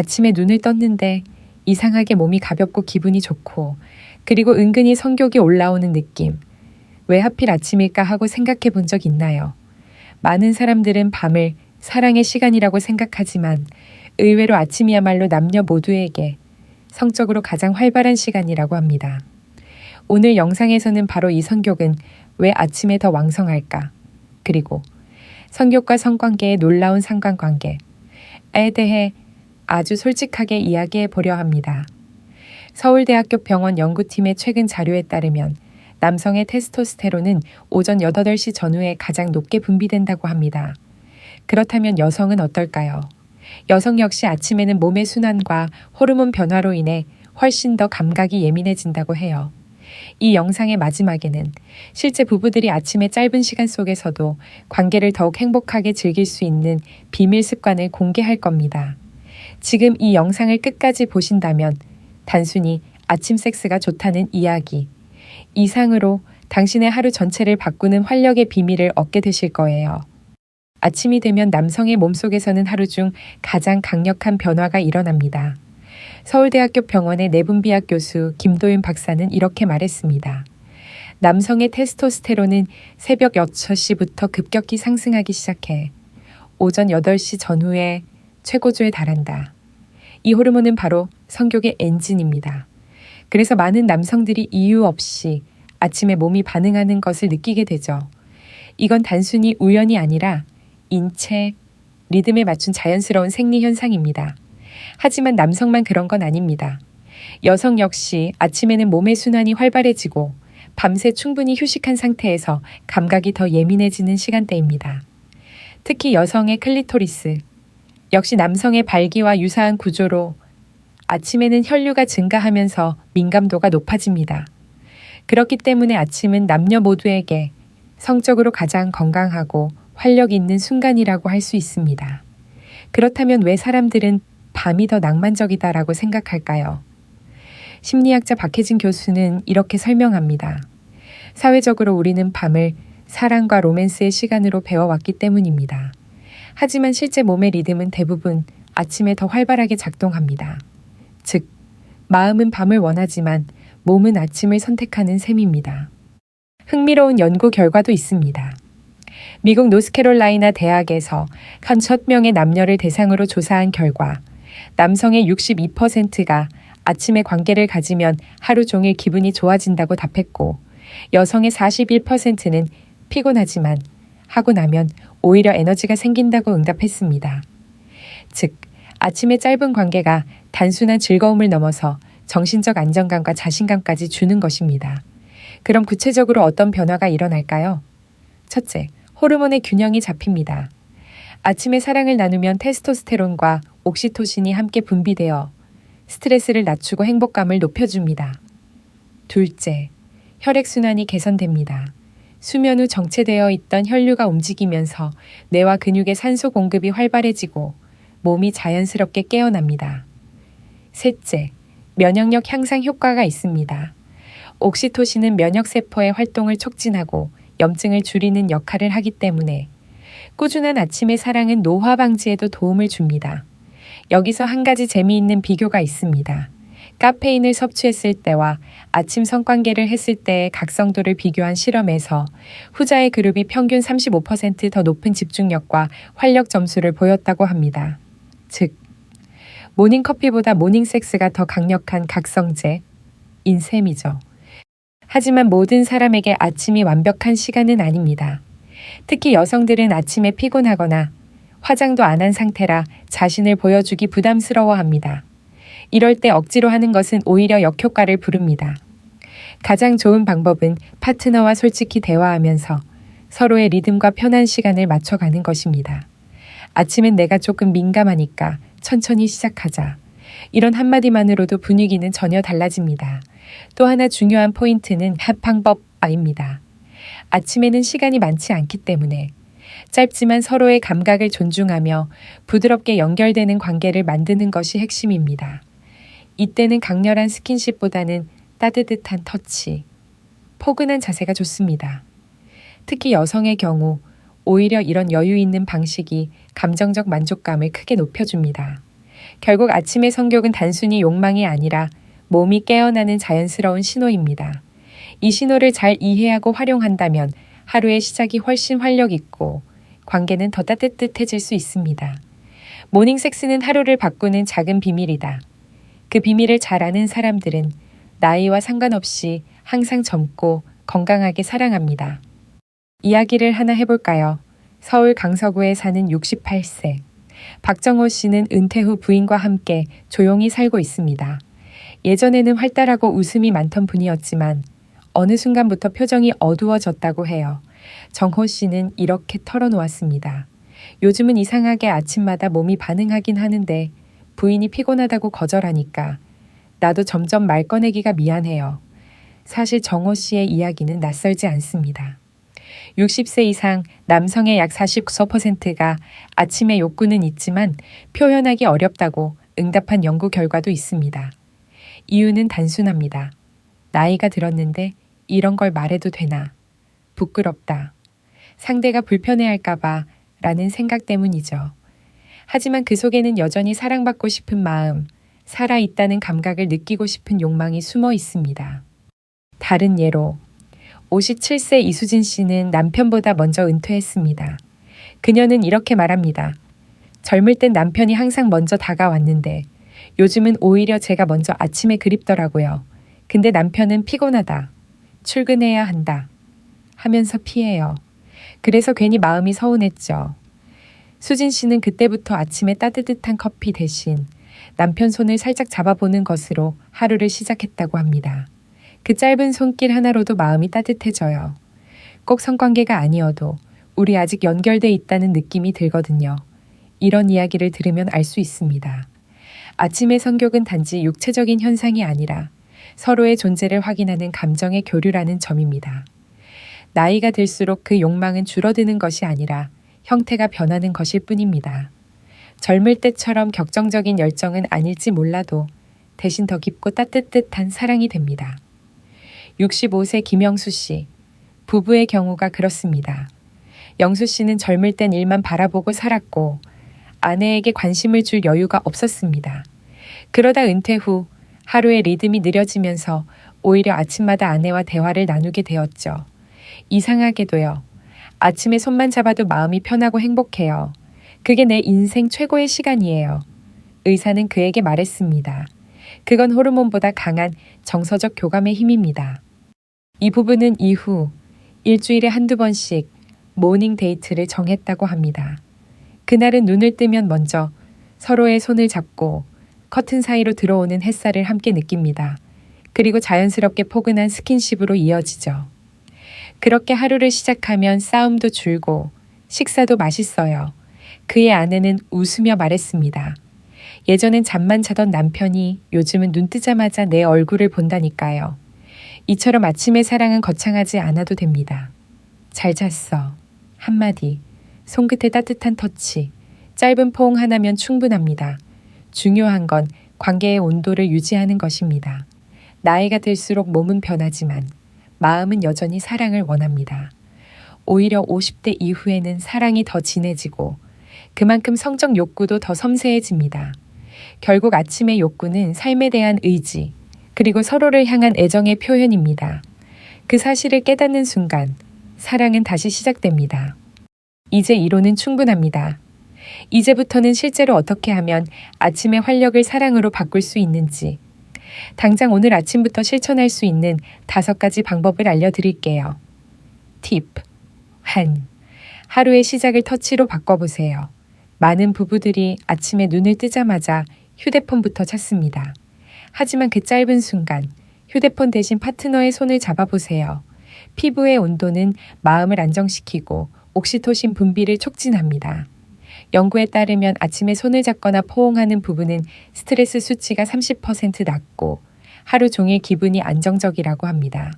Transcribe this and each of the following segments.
아침에 눈을 떴는데 이상하게 몸이 가볍고 기분이 좋고 그리고 은근히 성욕이 올라오는 느낌. 왜 하필 아침일까 하고 생각해 본 적 있나요? 많은 사람들은 밤을 사랑의 시간이라고 생각하지만 의외로 아침이야말로 남녀 모두에게 성적으로 가장 활발한 시간이라고 합니다. 오늘 영상에서는 바로 이 성욕은 왜 아침에 더 왕성할까? 그리고 성욕과 성관계의 놀라운 상관관계에 대해 아주 솔직하게 이야기해 보려 합니다. 서울대학교 병원 연구팀의 최근 자료에 따르면 남성의 테스토스테론은 오전 8시 전후에 가장 높게 분비된다고 합니다. 그렇다면 여성은 어떨까요? 여성 역시 아침에는 몸의 순환과 호르몬 변화로 인해 훨씬 더 감각이 예민해진다고 해요. 이 영상의 마지막에는 실제 부부들이 아침의 짧은 시간 속에서도 관계를 더욱 행복하게 즐길 수 있는 비밀 습관을 공개할 겁니다. 지금 이 영상을 끝까지 보신다면 단순히 아침 섹스가 좋다는 이야기 이상으로 당신의 하루 전체를 바꾸는 활력의 비밀을 얻게 되실 거예요. 아침이 되면 남성의 몸속에서는 하루 중 가장 강력한 변화가 일어납니다. 서울대학교 병원의 내분비학 교수 김도윤 박사는 이렇게 말했습니다. 남성의 테스토스테론은 새벽 6시부터 급격히 상승하기 시작해 오전 8시 전후에 최고조에 달한다. 이 호르몬은 바로 성욕의 엔진입니다. 그래서 많은 남성들이 이유 없이 아침에 몸이 반응하는 것을 느끼게 되죠. 이건 단순히 우연이 아니라 인체, 리듬에 맞춘 자연스러운 생리 현상입니다. 하지만 남성만 그런 건 아닙니다. 여성 역시 아침에는 몸의 순환이 활발해지고 밤새 충분히 휴식한 상태에서 감각이 더 예민해지는 시간대입니다. 특히 여성의 클리토리스, 역시 남성의 발기와 유사한 구조로 아침에는 혈류가 증가하면서 민감도가 높아집니다. 그렇기 때문에 아침은 남녀 모두에게 성적으로 가장 건강하고 활력 있는 순간이라고 할 수 있습니다. 그렇다면 왜 사람들은 밤이 더 낭만적이다라고 생각할까요? 심리학자 박혜진 교수는 이렇게 설명합니다. 사회적으로 우리는 밤을 사랑과 로맨스의 시간으로 배워왔기 때문입니다. 하지만 실제 몸의 리듬은 대부분 아침에 더 활발하게 작동합니다. 즉, 마음은 밤을 원하지만 몸은 아침을 선택하는 셈입니다. 흥미로운 연구 결과도 있습니다. 미국 노스캐롤라이나 대학에서 1,000명의 남녀를 대상으로 조사한 결과 남성의 62%가 아침에 관계를 가지면 하루 종일 기분이 좋아진다고 답했고 여성의 41%는 피곤하지만 하고 나면 오히려 에너지가 생긴다고 응답했습니다. 즉, 아침의 짧은 관계가 단순한 즐거움을 넘어서 정신적 안정감과 자신감까지 주는 것입니다. 그럼 구체적으로 어떤 변화가 일어날까요? 첫째, 호르몬의 균형이 잡힙니다. 아침에 사랑을 나누면 테스토스테론과 옥시토신이 함께 분비되어 스트레스를 낮추고 행복감을 높여줍니다. 둘째, 혈액순환이 개선됩니다. 수면 후 정체되어 있던 혈류가 움직이면서 뇌와 근육의 산소 공급이 활발해지고 몸이 자연스럽게 깨어납니다. 셋째, 면역력 향상 효과가 있습니다. 옥시토신은 면역세포의 활동을 촉진하고 염증을 줄이는 역할을 하기 때문에 꾸준한 아침의 사랑은 노화 방지에도 도움을 줍니다. 여기서 한 가지 재미있는 비교가 있습니다. 카페인을 섭취했을 때와 아침 성관계를 했을 때의 각성도를 비교한 실험에서 후자의 그룹이 평균 35%더 높은 집중력과 활력 점수를 보였다고 합니다. 즉, 모닝커피보다 모닝섹스가 더 강력한 각성제, 인셈이죠. 하지만 모든 사람에게 아침이 완벽한 시간은 아닙니다. 특히 여성들은 아침에 피곤하거나 화장도 안 한 상태라 자신을 보여주기 부담스러워 합니다. 이럴 때 억지로 하는 것은 오히려 역효과를 부릅니다. 가장 좋은 방법은 파트너와 솔직히 대화하면서 서로의 리듬과 편한 시간을 맞춰가는 것입니다. 아침엔 내가 조금 민감하니까 천천히 시작하자. 이런 한마디만으로도 분위기는 전혀 달라집니다. 또 하나 중요한 포인트는 합방법입니다. 아침에는 시간이 많지 않기 때문에 짧지만 서로의 감각을 존중하며 부드럽게 연결되는 관계를 만드는 것이 핵심입니다. 이때는 강렬한 스킨십보다는 따뜻한 터치, 포근한 자세가 좋습니다. 특히 여성의 경우 오히려 이런 여유 있는 방식이 감정적 만족감을 크게 높여줍니다. 결국 아침의 성격은 단순히 욕망이 아니라 몸이 깨어나는 자연스러운 신호입니다. 이 신호를 잘 이해하고 활용한다면 하루의 시작이 훨씬 활력 있고 관계는 더 따뜻해질 수 있습니다. 모닝 섹스는 하루를 바꾸는 작은 비밀이다. 그 비밀을 잘 아는 사람들은 나이와 상관없이 항상 젊고 건강하게 사랑합니다. 이야기를 하나 해볼까요? 서울 강서구에 사는 68세. 박정호 씨는 은퇴 후 부인과 함께 조용히 살고 있습니다. 예전에는 활달하고 웃음이 많던 분이었지만 어느 순간부터 표정이 어두워졌다고 해요. 정호 씨는 이렇게 털어놓았습니다. 요즘은 이상하게 아침마다 몸이 반응하긴 하는데 부인이 피곤하다고 거절하니까 나도 점점 말 꺼내기가 미안해요. 사실 정호 씨의 이야기는 낯설지 않습니다. 60세 이상 남성의 약 44%가 아침에 욕구는 있지만 표현하기 어렵다고 응답한 연구 결과도 있습니다. 이유는 단순합니다. 나이가 들었는데 이런 걸 말해도 되나? 부끄럽다. 상대가 불편해할까봐 라는 생각 때문이죠. 하지만 그 속에는 여전히 사랑받고 싶은 마음, 살아있다는 감각을 느끼고 싶은 욕망이 숨어 있습니다. 다른 예로 57세 이수진 씨는 남편보다 먼저 은퇴했습니다. 그녀는 이렇게 말합니다. 젊을 땐 남편이 항상 먼저 다가왔는데 요즘은 오히려 제가 먼저 아침에 그립더라고요. 근데 남편은 피곤하다. 출근해야 한다. 하면서 피해요. 그래서 괜히 마음이 서운했죠. 수진 씨는 그때부터 아침에 따뜻한 커피 대신 남편 손을 살짝 잡아보는 것으로 하루를 시작했다고 합니다. 그 짧은 손길 하나로도 마음이 따뜻해져요. 꼭 성관계가 아니어도 우리 아직 연결돼 있다는 느낌이 들거든요. 이런 이야기를 들으면 알 수 있습니다. 아침의 성격은 단지 육체적인 현상이 아니라 서로의 존재를 확인하는 감정의 교류라는 점입니다. 나이가 들수록 그 욕망은 줄어드는 것이 아니라 형태가 변하는 것일 뿐입니다. 젊을 때처럼 격정적인 열정은 아닐지 몰라도 대신 더 깊고 따뜻한 사랑이 됩니다. 65세 김영수 씨. 부부의 경우가 그렇습니다. 영수 씨는 젊을 땐 일만 바라보고 살았고 아내에게 관심을 줄 여유가 없었습니다. 그러다 은퇴 후 하루의 리듬이 느려지면서 오히려 아침마다 아내와 대화를 나누게 되었죠. 이상하게도요. 아침에 손만 잡아도 마음이 편하고 행복해요. 그게 내 인생 최고의 시간이에요. 의사는 그에게 말했습니다. 그건 호르몬보다 강한 정서적 교감의 힘입니다. 이 부부는 이후 일주일에 한두 번씩 모닝 데이트를 정했다고 합니다. 그날은 눈을 뜨면 먼저 서로의 손을 잡고 커튼 사이로 들어오는 햇살을 함께 느낍니다. 그리고 자연스럽게 포근한 스킨십으로 이어지죠. 그렇게 하루를 시작하면 싸움도 줄고 식사도 맛있어요. 그의 아내는 웃으며 말했습니다. 예전엔 잠만 자던 남편이 요즘은 눈 뜨자마자 내 얼굴을 본다니까요. 이처럼 아침의 사랑은 거창하지 않아도 됩니다. 잘 잤어. 한마디. 손끝에 따뜻한 터치. 짧은 포옹 하나면 충분합니다. 중요한 건 관계의 온도를 유지하는 것입니다. 나이가 들수록 몸은 변하지만 마음은 여전히 사랑을 원합니다. 오히려 50대 이후에는 사랑이 더 진해지고 그만큼 성적 욕구도 더 섬세해집니다. 결국 아침의 욕구는 삶에 대한 의지, 그리고 서로를 향한 애정의 표현입니다. 그 사실을 깨닫는 순간 사랑은 다시 시작됩니다. 이제 이론은 충분합니다. 이제부터는 실제로 어떻게 하면 아침의 활력을 사랑으로 바꿀 수 있는지 당장 오늘 아침부터 실천할 수 있는 다섯 가지 방법을 알려드릴게요. 팁. 한. 하루의 시작을 터치로 바꿔보세요. 많은 부부들이 아침에 눈을 뜨자마자 휴대폰부터 찾습니다. 하지만 그 짧은 순간 휴대폰 대신 파트너의 손을 잡아보세요. 피부의 온도는 마음을 안정시키고 옥시토신 분비를 촉진합니다. 연구에 따르면 아침에 손을 잡거나 포옹하는 부부는 스트레스 수치가 30% 낮고 하루 종일 기분이 안정적이라고 합니다.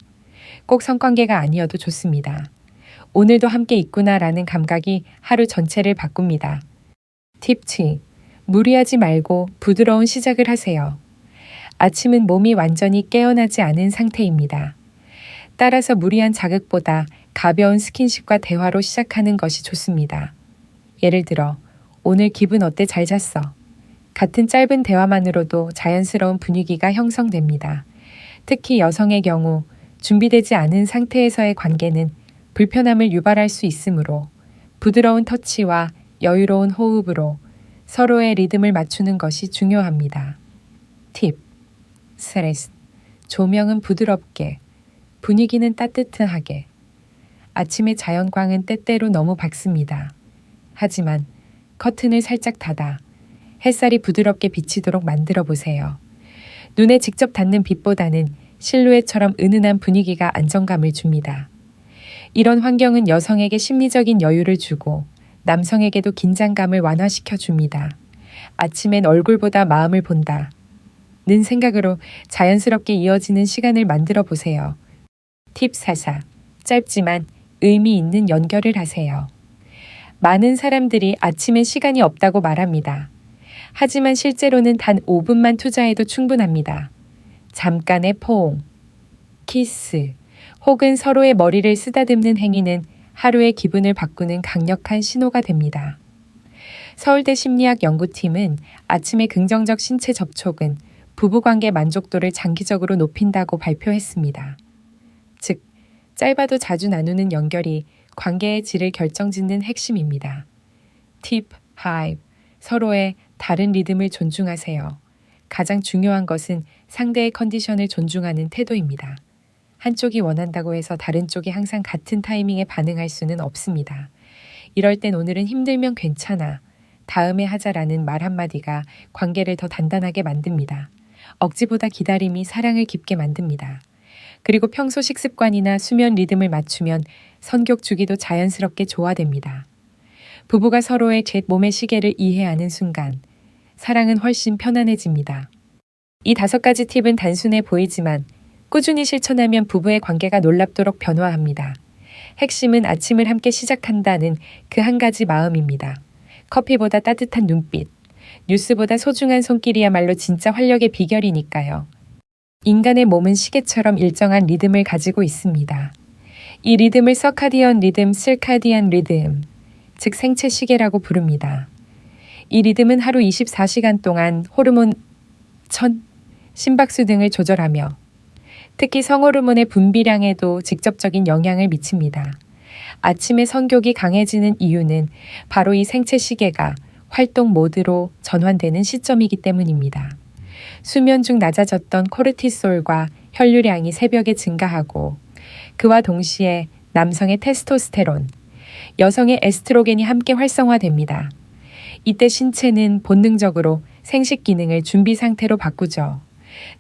꼭 성관계가 아니어도 좋습니다. 오늘도 함께 있구나라는 감각이 하루 전체를 바꿉니다. 팁 2. 무리하지 말고 부드러운 시작을 하세요. 아침은 몸이 완전히 깨어나지 않은 상태입니다. 따라서 무리한 자극보다 가벼운 스킨십과 대화로 시작하는 것이 좋습니다. 예를 들어, 오늘 기분 어때 잘 잤어? 같은 짧은 대화만으로도 자연스러운 분위기가 형성됩니다. 특히 여성의 경우 준비되지 않은 상태에서의 관계는 불편함을 유발할 수 있으므로 부드러운 터치와 여유로운 호흡으로 서로의 리듬을 맞추는 것이 중요합니다. 팁. 스트레스. 조명은 부드럽게, 분위기는 따뜻하게. 아침의 자연광은 때때로 너무 밝습니다. 하지만 커튼을 살짝 닫아 햇살이 부드럽게 비치도록 만들어 보세요. 눈에 직접 닿는 빛보다는 실루엣처럼 은은한 분위기가 안정감을 줍니다. 이런 환경은 여성에게 심리적인 여유를 주고 남성에게도 긴장감을 완화시켜 줍니다. 아침엔 얼굴보다 마음을 본다. 는 생각으로 자연스럽게 이어지는 시간을 만들어 보세요. 팁 4사. 짧지만 의미 있는 연결을 하세요. 많은 사람들이 아침에 시간이 없다고 말합니다. 하지만 실제로는 단 5분만 투자해도 충분합니다. 잠깐의 포옹, 키스, 혹은 서로의 머리를 쓰다듬는 행위는 하루의 기분을 바꾸는 강력한 신호가 됩니다. 서울대 심리학 연구팀은 아침의 긍정적 신체 접촉은 부부관계 만족도를 장기적으로 높인다고 발표했습니다. 즉, 짧아도 자주 나누는 연결이 관계의 질을 결정짓는 핵심입니다. 팁 5. 서로의 다른 리듬을 존중하세요. 가장 중요한 것은 상대의 컨디션을 존중하는 태도입니다. 한쪽이 원한다고 해서 다른 쪽이 항상 같은 타이밍에 반응할 수는 없습니다. 이럴 땐 오늘은 힘들면 괜찮아. 다음에 하자라는 말 한마디가 관계를 더 단단하게 만듭니다. 억지보다 기다림이 사랑을 깊게 만듭니다. 그리고 평소 식습관이나 수면 리듬을 맞추면 선격 주기도 자연스럽게 조화됩니다. 부부가 서로의 제 몸의 시계를 이해하는 순간 사랑은 훨씬 편안해집니다. 이 다섯 가지 팁은 단순해 보이지만 꾸준히 실천하면 부부의 관계가 놀랍도록 변화합니다. 핵심은 아침을 함께 시작한다는 그 한 가지 마음입니다. 커피보다 따뜻한 눈빛, 뉴스보다 소중한 손길이야말로 진짜 활력의 비결이니까요. 인간의 몸은 시계처럼 일정한 리듬을 가지고 있습니다. 이 리듬을 서카디언 리듬, 실카디안 리듬, 즉 생체 시계라고 부릅니다. 이 리듬은 하루 24시간 동안 호르몬, 천, 심박수 등을 조절하며 특히 성호르몬의 분비량에도 직접적인 영향을 미칩니다. 아침에 성욕이 강해지는 이유는 바로 이 생체 시계가 활동 모드로 전환되는 시점이기 때문입니다. 수면 중 낮아졌던 코르티솔과 혈류량이 새벽에 증가하고 그와 동시에 남성의 테스토스테론, 여성의 에스트로겐이 함께 활성화됩니다. 이때 신체는 본능적으로 생식 기능을 준비 상태로 바꾸죠.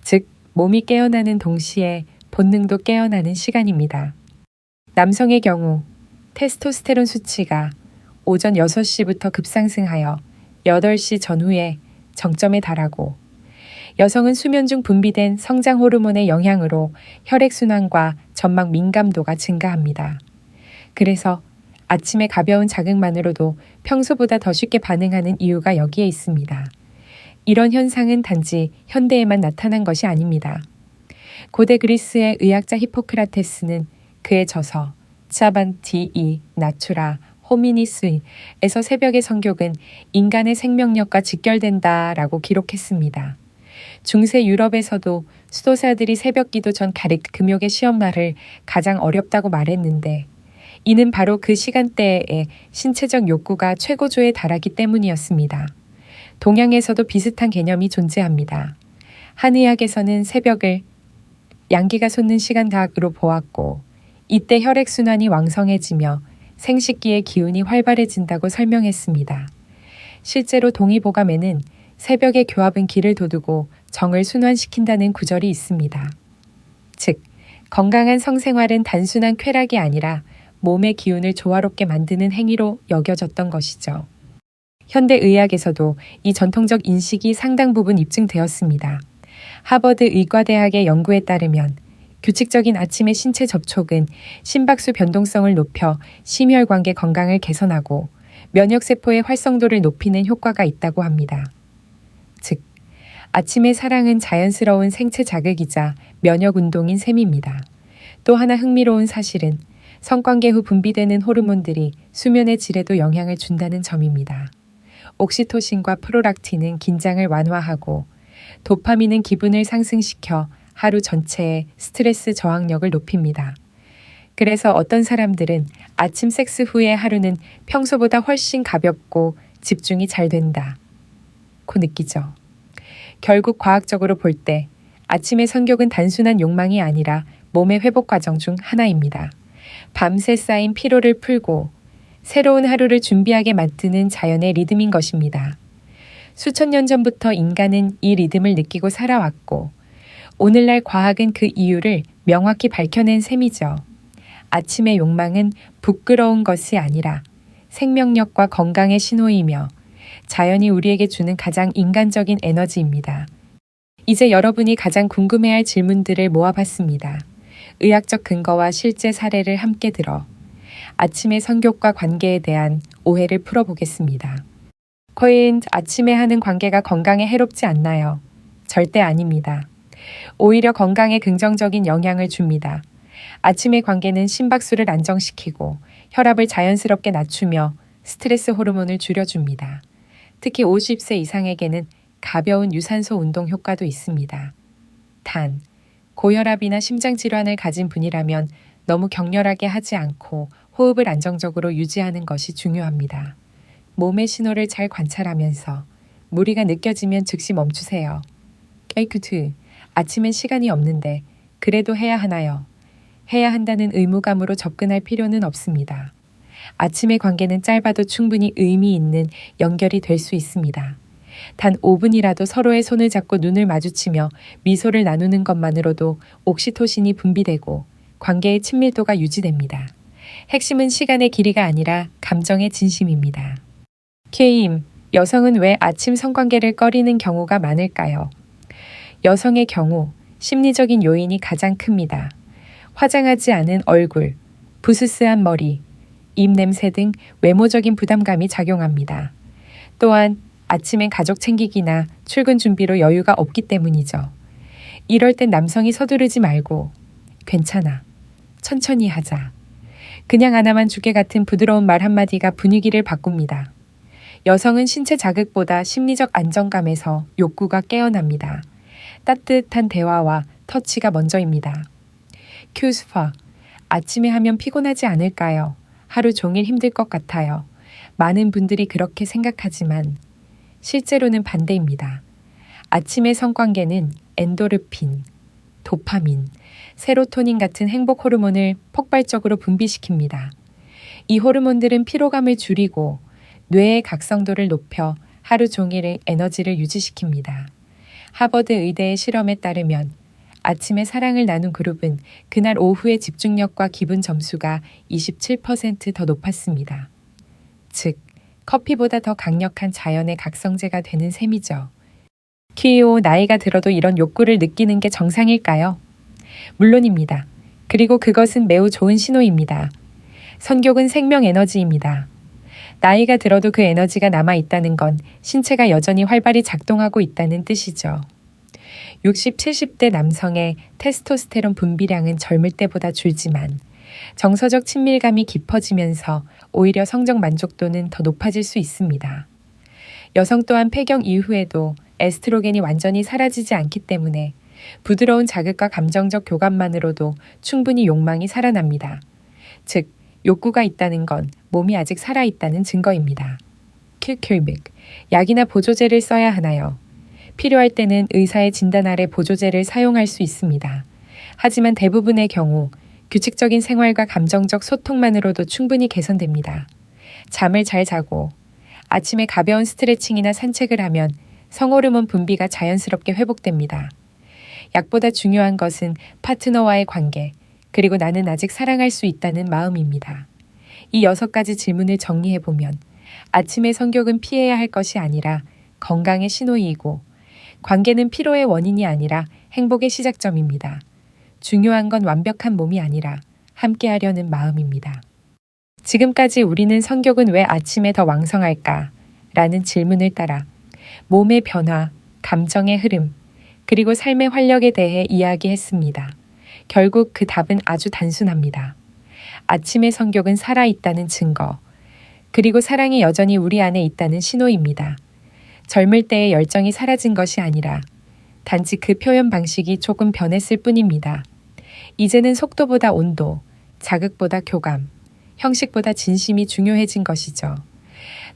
즉, 몸이 깨어나는 동시에 본능도 깨어나는 시간입니다. 남성의 경우 테스토스테론 수치가 오전 6시부터 급상승하여 8시 전후에 정점에 달하고 여성은 수면 중 분비된 성장 호르몬의 영향으로 혈액순환과 점막 민감도가 증가합니다. 그래서 아침에 가벼운 자극만으로도 평소보다 더 쉽게 반응하는 이유가 여기에 있습니다. 이런 현상은 단지 현대에만 나타난 것이 아닙니다. 고대 그리스의 의학자 히포크라테스는 그의 저서 차반 디이 나추라 호미니스에서 새벽의 성격은 인간의 생명력과 직결된다라고 기록했습니다. 중세 유럽에서도 수도사들이 새벽 기도 전 가릭 금욕의 시험날을 가장 어렵다고 말했는데 이는 바로 그 시간대에 신체적 욕구가 최고조에 달하기 때문이었습니다. 동양에서도 비슷한 개념이 존재합니다. 한의학에서는 새벽을 양기가 솟는 시간각으로 보았고 이때 혈액순환이 왕성해지며 생식기의 기운이 활발해진다고 설명했습니다. 실제로 동의보감에는 새벽의 교합은 길을 도두고 정을 순환시킨다는 구절이 있습니다. 즉, 건강한 성생활은 단순한 쾌락이 아니라 몸의 기운을 조화롭게 만드는 행위로 여겨졌던 것이죠. 현대 의학에서도 이 전통적 인식이 상당 부분 입증되었습니다. 하버드 의과대학의 연구에 따르면 규칙적인 아침의 신체 접촉은 심박수 변동성을 높여 심혈관계 건강을 개선하고 면역세포의 활성도를 높이는 효과가 있다고 합니다. 즉, 아침의 사랑은 자연스러운 생체 자극이자 면역 운동인 셈입니다. 또 하나 흥미로운 사실은 성관계 후 분비되는 호르몬들이 수면의 질에도 영향을 준다는 점입니다. 옥시토신과 프로락틴은 긴장을 완화하고 도파민은 기분을 상승시켜 하루 전체의 스트레스 저항력을 높입니다. 그래서 어떤 사람들은 아침 섹스 후의 하루는 평소보다 훨씬 가볍고 집중이 잘 된다. 고 느끼죠. 결국 과학적으로 볼 때 아침의 성욕은 단순한 욕망이 아니라 몸의 회복 과정 중 하나입니다. 밤새 쌓인 피로를 풀고 새로운 하루를 준비하게 만드는 자연의 리듬인 것입니다. 수천 년 전부터 인간은 이 리듬을 느끼고 살아왔고 오늘날 과학은 그 이유를 명확히 밝혀낸 셈이죠. 아침의 욕망은 부끄러운 것이 아니라 생명력과 건강의 신호이며 자연이 우리에게 주는 가장 인간적인 에너지입니다. 이제 여러분이 가장 궁금해할 질문들을 모아봤습니다. 의학적 근거와 실제 사례를 함께 들어 아침의 성욕과 관계에 대한 오해를 풀어보겠습니다. 코인 아침에 하는 관계가 건강에 해롭지 않나요? 절대 아닙니다. 오히려 건강에 긍정적인 영향을 줍니다. 아침의 관계는 심박수를 안정시키고 혈압을 자연스럽게 낮추며 스트레스 호르몬을 줄여줍니다. 특히 50세 이상에게는 가벼운 유산소 운동 효과도 있습니다. 단, 고혈압이나 심장 질환을 가진 분이라면 너무 격렬하게 하지 않고 호흡을 안정적으로 유지하는 것이 중요합니다. 몸의 신호를 잘 관찰하면서 무리가 느껴지면 즉시 멈추세요. 깨이쿠트, 아침엔 시간이 없는데 그래도 해야 하나요? 해야 한다는 의무감으로 접근할 필요는 없습니다. 아침의 관계는 짧아도 충분히 의미 있는 연결이 될 수 있습니다. 단 5분이라도 서로의 손을 잡고 눈을 마주치며 미소를 나누는 것만으로도 옥시토신이 분비되고 관계의 친밀도가 유지됩니다. 핵심은 시간의 길이가 아니라 감정의 진심입니다. 케임, 여성은 왜 아침 성관계를 꺼리는 경우가 많을까요? 여성의 경우 심리적인 요인이 가장 큽니다. 화장하지 않은 얼굴, 부스스한 머리, 입 냄새 등 외모적인 부담감이 작용합니다. 또한 아침엔 가족 챙기기나 출근 준비로 여유가 없기 때문이죠. 이럴 땐 남성이 서두르지 말고 괜찮아. 천천히 하자. 그냥 하나만 주게 같은 부드러운 말 한마디가 분위기를 바꿉니다. 여성은 신체 자극보다 심리적 안정감에서 욕구가 깨어납니다. 따뜻한 대화와 터치가 먼저입니다. 큐스파, 아침에 하면 피곤하지 않을까요? 하루 종일 힘들 것 같아요. 많은 분들이 그렇게 생각하지만 실제로는 반대입니다. 아침의 성관계는 엔도르핀, 도파민, 세로토닌 같은 행복 호르몬을 폭발적으로 분비시킵니다. 이 호르몬들은 피로감을 줄이고 뇌의 각성도를 높여 하루 종일의 에너지를 유지시킵니다. 하버드 의대의 실험에 따르면 아침에 사랑을 나눈 그룹은 그날 오후의 집중력과 기분 점수가 27%더 높았습니다. 즉, 커피보다 더 강력한 자연의 각성제가 되는 셈이죠. 키오 나이가 들어도 이런 욕구를 느끼는 게 정상일까요? 물론입니다. 그리고 그것은 매우 좋은 신호입니다. 선격은 생명 에너지입니다. 나이가 들어도 그 에너지가 남아 있다는 건 신체가 여전히 활발히 작동하고 있다는 뜻이죠. 60, 70대 남성의 테스토스테론 분비량은 젊을 때보다 줄지만 정서적 친밀감이 깊어지면서 오히려 성적 만족도는 더 높아질 수 있습니다. 여성 또한 폐경 이후에도 에스트로겐이 완전히 사라지지 않기 때문에 부드러운 자극과 감정적 교감만으로도 충분히 욕망이 살아납니다. 즉, 욕구가 있다는 건 몸이 아직 살아있다는 증거입니다. 킬킬빅, 약이나 보조제를 써야 하나요? 필요할 때는 의사의 진단 아래 보조제를 사용할 수 있습니다. 하지만 대부분의 경우 규칙적인 생활과 감정적 소통만으로도 충분히 개선됩니다. 잠을 잘 자고 아침에 가벼운 스트레칭이나 산책을 하면 성호르몬 분비가 자연스럽게 회복됩니다. 약보다 중요한 것은 파트너와의 관계, 그리고 나는 아직 사랑할 수 있다는 마음입니다. 이 여섯 가지 질문을 정리해 보면 아침의 성격은 피해야 할 것이 아니라 건강의 신호이고 관계는 피로의 원인이 아니라 행복의 시작점입니다. 중요한 건 완벽한 몸이 아니라 함께하려는 마음입니다. 지금까지 우리는 성격은 왜 아침에 더 왕성할까? 라는 질문을 따라 몸의 변화, 감정의 흐름, 그리고 삶의 활력에 대해 이야기했습니다. 결국 그 답은 아주 단순합니다. 아침의 성격은 살아있다는 증거, 그리고 사랑이 여전히 우리 안에 있다는 신호입니다. 젊을 때의 열정이 사라진 것이 아니라 단지 그 표현 방식이 조금 변했을 뿐입니다. 이제는 속도보다 온도, 자극보다 교감, 형식보다 진심이 중요해진 것이죠.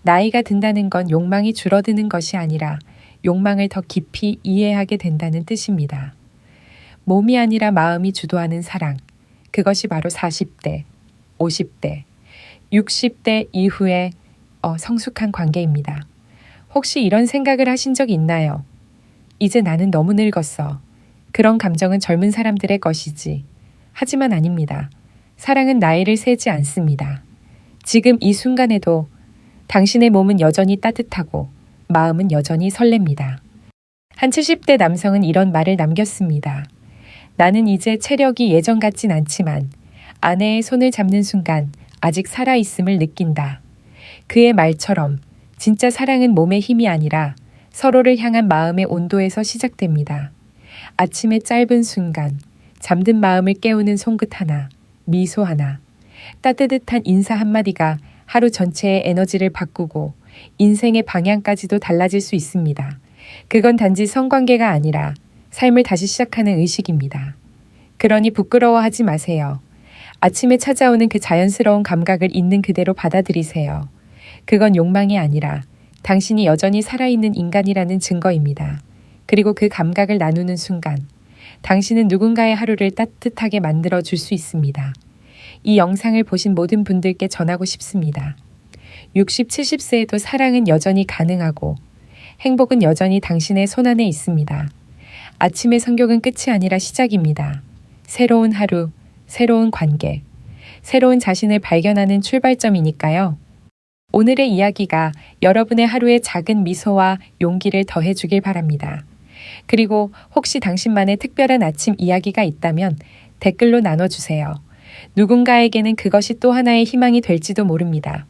나이가 든다는 건 욕망이 줄어드는 것이 아니라 욕망을 더 깊이 이해하게 된다는 뜻입니다. 몸이 아니라 마음이 주도하는 사랑. 그것이 바로 40대, 50대, 60대 이후의 어, 성숙한 관계입니다. 혹시 이런 생각을 하신 적 있나요? 이제 나는 너무 늙었어. 그런 감정은 젊은 사람들의 것이지. 하지만 아닙니다. 사랑은 나이를 세지 않습니다. 지금 이 순간에도 당신의 몸은 여전히 따뜻하고 마음은 여전히 설렙니다. 한 70대 남성은 이런 말을 남겼습니다. 나는 이제 체력이 예전 같진 않지만 아내의 손을 잡는 순간 아직 살아있음을 느낀다. 그의 말처럼 진짜 사랑은 몸의 힘이 아니라 서로를 향한 마음의 온도에서 시작됩니다. 아침의 짧은 순간, 잠든 마음을 깨우는 손끝 하나, 미소 하나, 따뜻한 인사 한마디가 하루 전체의 에너지를 바꾸고 인생의 방향까지도 달라질 수 있습니다. 그건 단지 성관계가 아니라 삶을 다시 시작하는 의식입니다. 그러니 부끄러워하지 마세요. 아침에 찾아오는 그 자연스러운 감각을 있는 그대로 받아들이세요. 그건 욕망이 아니라 당신이 여전히 살아있는 인간이라는 증거입니다. 그리고 그 감각을 나누는 순간, 당신은 누군가의 하루를 따뜻하게 만들어 줄 수 있습니다. 이 영상을 보신 모든 분들께 전하고 싶습니다. 60, 70세에도 사랑은 여전히 가능하고 행복은 여전히 당신의 손안에 있습니다. 아침의 성격은 끝이 아니라 시작입니다. 새로운 하루, 새로운 관계, 새로운 자신을 발견하는 출발점이니까요. 오늘의 이야기가 여러분의 하루에 작은 미소와 용기를 더해주길 바랍니다. 그리고 혹시 당신만의 특별한 아침 이야기가 있다면 댓글로 나눠주세요. 누군가에게는 그것이 또 하나의 희망이 될지도 모릅니다.